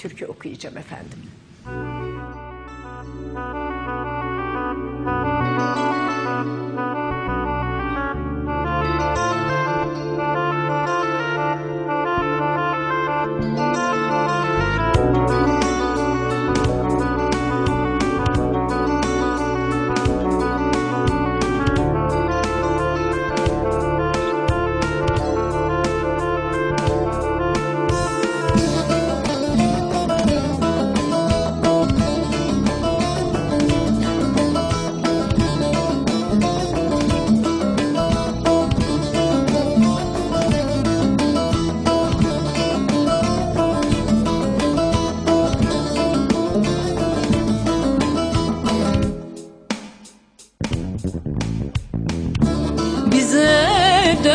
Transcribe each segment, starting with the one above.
türkü okuyacağım efendim.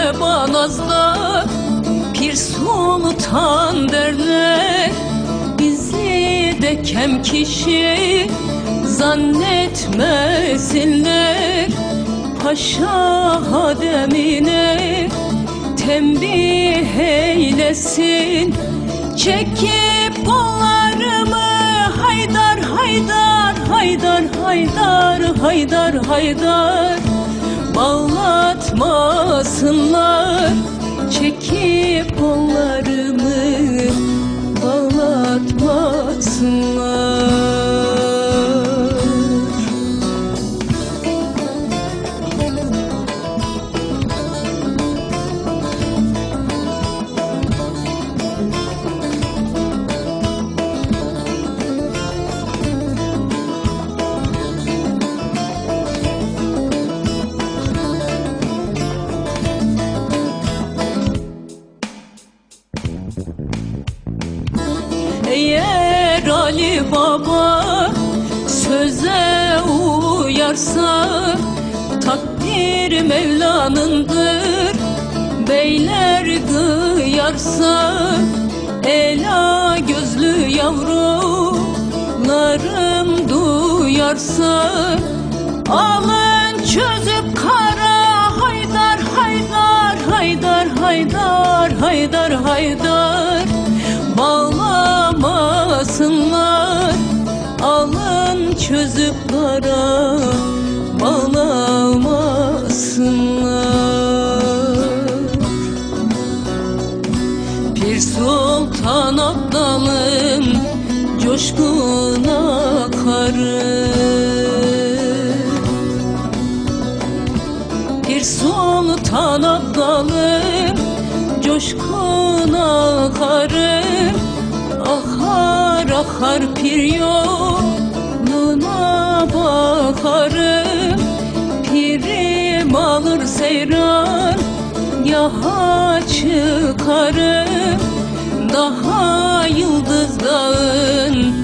De Banaz'da Pir Sultan derler Bizi de kem kişi zannetmesinler. Paşa hademine tembih eylesin. Çekip kollarımı haydar haydar haydar haydar haydar haydar Bağlatmasınlar Çekip kollarımı Eğer Ali Baba söze uyarsa Takdir Mevla'nındır. Beyler kıyarsa Ela gözlü yavrularım duyarsa Alın çözüp Bağlamasınlar Alın çözüp kara Bağlamasınlar Pir Sultan Abdal'ın coşkun akarı Pir Sultan Abdal'ın coşkun akarı Akar akar pir yoluna bakarım. Pirim alır seyran yaha çıkarım. Daha Yıldız Dağı'nın